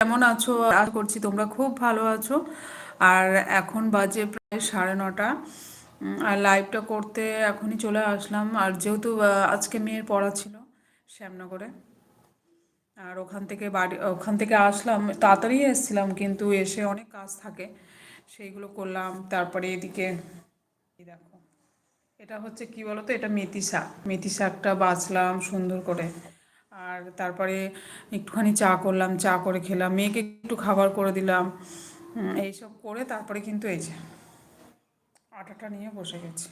কেমন আছো? আশা করছি তোমরা খুব ভালো আছো। আর এখন বাজে প্রায় সাড়ে নটা। আর লাইভটা করতে এখনই চলে আসলাম। আর যেহেতু আজকে মেয়ের পড়া ছিল শ্যামনগরে, আর ওখান থেকে বাড়ি, ওখান থেকে আসলাম। তাড়াতাড়ি এসেছিলাম, কিন্তু এসে অনেক কাজ থাকে। সেইগুলো করলাম। তারপরে এদিকে দেখো। এটা হচ্ছে কি বলতো? এটা মেথি শাক। মেথি শাকটা বাছলাম সুন্দর করে। আর তারপরে একটুখানি চা করলাম, চা করে খেলাম। মেয়েকে একটু খাবার করে দিলাম। এইসব করে তারপরে কিন্তু এই যে আটাটা নিয়ে বসে গেছি।